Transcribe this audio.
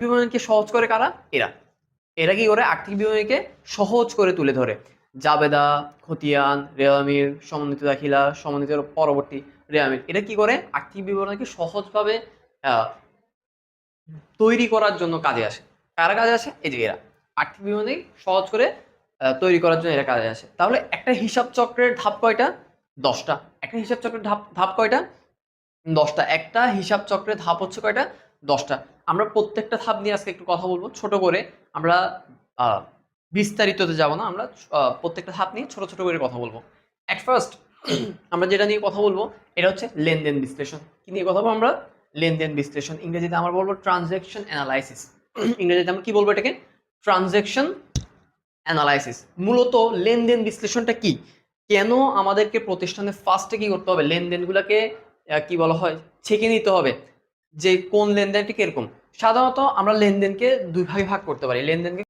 বিবরণীকে সহজ করে কারা? এরা। এরা কি করে? আর্থিক বিবরণীকে সহজ করে তুলে ধরে। জাবেদা, খতিয়ান রেয়ামির সমন্বিত দাখিলা, সমন্বিত পরবর্তী রেয়ামির এটা কি করে? আর্থিক বিবরণীকে সহজভাবে তৈরি করার জন্য কাজে আসে। কারা কাজে আসে? এই যে এরা। আর্থিক বিবরণী সহজ করে তৈরি করার জন্য এরা কাজে আসে। তাহলে একটা হিসাব চক্রের ধাপ কয়টা? দশটা। একটা হিসাব চক্রের ধাপ ধাপ কয়টা? দশটা। একটা হিসাব চক্রের ধাপ হচ্ছে কয়টা? দশটা। আমরা প্রত্যেকটা ধাপ নিয়ে আজকে একটু কথা বলব। ছোট করে আমরা বিস্তারিততে যাব না। আমরা প্রত্যেকটা ধাপ নিয়ে ছোট ছোট করে কথা বলব। অ্যাট ফার্স্ট আমরা যেটা নিয়ে কথা বলব, এটা হচ্ছে লেনদেন বিশ্লেষণ। কি নিয়ে কথা বলব আমরা? লেনদেন বিশ্লেষণ। ইংরেজিতে আমরা বলব ট্রানজ্যাকশন অ্যানালাইসিস ইংরেজিতে আমরা কি বলব এটাকে? ট্রানজ্যাকশন অ্যানালাইসিস মূলত লেনদেন বিশ্লেষণটা কি? কেন আমাদেরকে প্রতিষ্ঠানে ফার্স্টে কি করতে হবে? লেনদেনগুলোকে কি বলা হয়? ছেঁকে নিতে হবে। যে কোন লেনদেনটি কীরকম? সাধারণত আমরা লেনদেনকে দুই ভাগে ভাগ করতে পারি। লেনদেনকে